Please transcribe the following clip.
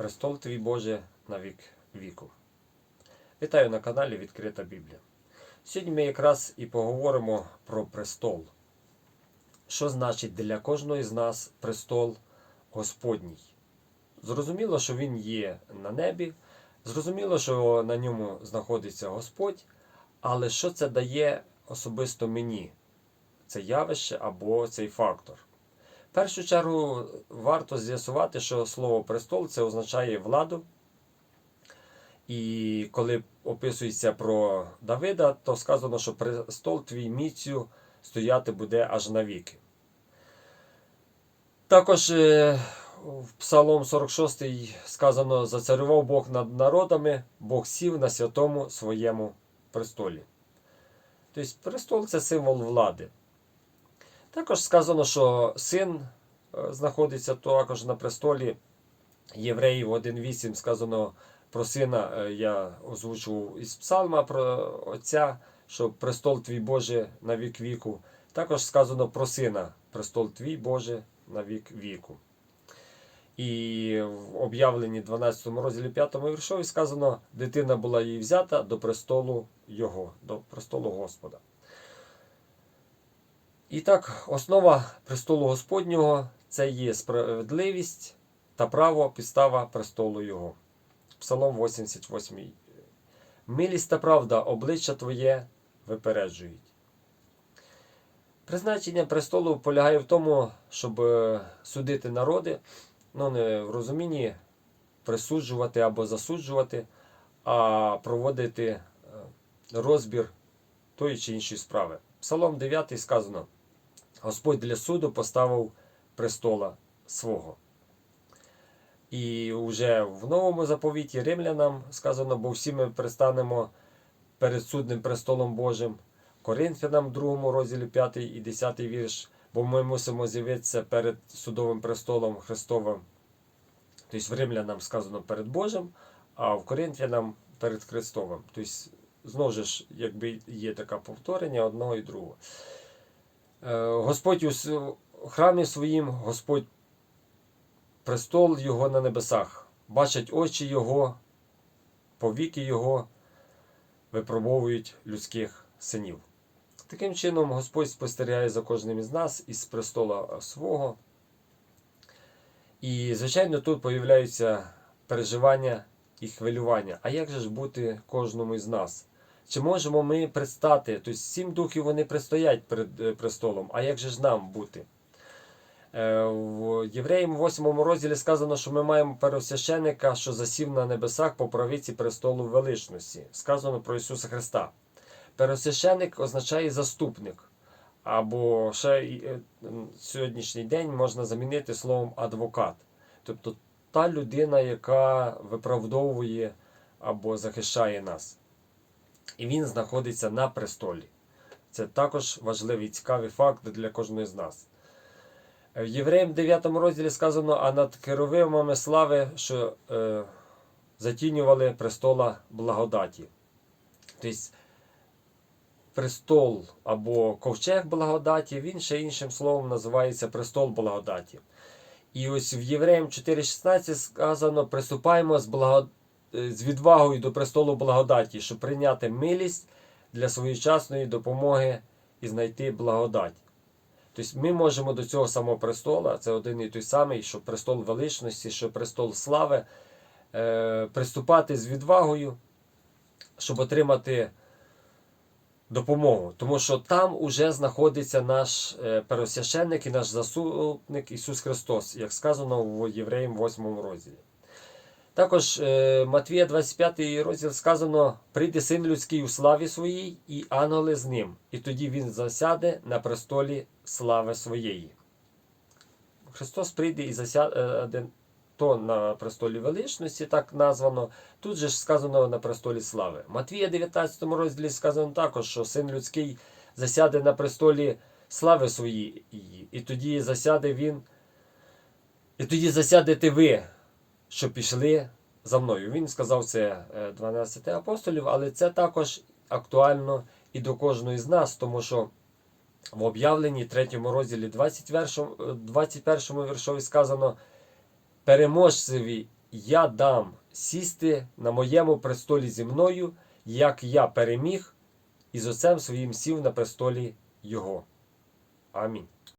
Престол твій Боже на вік віку. Вітаю на каналі Відкрита Біблія. Сьогодні ми якраз і поговоримо про престол. Що значить для кожного з нас престол Господній? Зрозуміло, що він є на небі, зрозуміло, що на ньому знаходиться Господь, але що це дає особисто мені? Це явище або цей фактор. В першу чергу варто з'ясувати, що слово престол це означає владу. І коли описується про Давида, то сказано, що престол твій міцю стояти буде аж навіки. Також е, в Псалом 46 сказано: Зацарював Бог над народами, Бог сів на святому своєму престолі. Тобто престол це символ влади. Також сказано, що син е, знаходиться також на престолі Євреїв 1.8 сказано про сина, е, я озвучував із псалма про отця, що престол твій Боже на вік віку. Також сказано про сина, престол твій Боже на вік віку. І в об'явленні 12 розділі 5 віршові сказано, дитина була їй взята до престолу Його, до престолу Господа. І так, основа престолу Господнього це є справедливість та право підстава престолу Його. Псалом 88. Милість та правда обличчя Твоє випереджують. Призначення престолу полягає в тому, щоб е, судити народи, ну не в розумінні присуджувати або засуджувати, а проводити е, розбір тої чи іншої справи. Псалом 9 сказано: Господь для суду поставив престола свого. І вже в новому заповіті римлянам сказано, бо всі ми пристанемо перед судним престолом Божим. Коринфянам, 2 розділі 5 і 10 вірш, бо ми мусимо з'явитися перед судовим престолом Христовим. Тобто в римлянам сказано перед Божим, а в Коринфянам перед Христовим. Тобто, знову ж, якби є таке повторення одного і другого. Е, Господь у храмі своїм, Господь престол Його на небесах. Бачать очі Його, повіки Його випробовують людських синів. Таким чином, Господь спостерігає за кожним із нас із престола свого. І, звичайно, тут появляються переживання і хвилювання. А як же ж бути кожному із нас? Чи можемо ми предстати? Тобто сім духів вони предстоять перед престолом, а як же ж нам бути? В Євреям 8 розділі сказано, що ми маємо первосвященника, що засів на небесах по правиці престолу величності. Сказано про Ісуса Христа. Первосвященик означає заступник. Або ще сьогоднішній день можна замінити словом адвокат. Тобто та людина, яка виправдовує або захищає нас. І він знаходиться на престолі. Це також важливий цікавий факт для кожного з нас. В Євреям 9 розділі сказано, а над керовимами слави, що е, затінювали престола благодаті. Тобто престол або ковчег благодаті, він ще іншим словом називається престол благодаті. І ось в Євреям 4,16 сказано: приступаємо з, благо... з відвагою до престолу благодаті, щоб прийняти милість для своєчасної допомоги і знайти благодать. Тобто ми можемо до цього самого престола, це один і той самий, що престол величності, що престол слави, е, приступати з відвагою, щоб отримати допомогу. Тому що там уже знаходиться наш е, первосвященник і наш заступник Ісус Христос, як сказано в Євреям 8 розділі. Також е, Матвія 25 розділ сказано: прийде син людський у славі своїй, і ангели з ним, і тоді він засяде на престолі слави своєї. Христос прийде і засяде то на престолі величності, так названо. Тут же ж сказано на престолі слави. Матвія 19 розділі сказано також, що син людський засяде на престолі слави своїй, і тоді засяде він, і тоді засядете ви що пішли за мною. Він сказав це 12 апостолів, але це також актуально і до кожної з нас, тому що в об'явленні 3 розділі 21 21 віршові сказано переможцеві я дам сісти на моєму престолі зі мною, як я переміг і з отцем своїм сів на престолі Його. Амінь.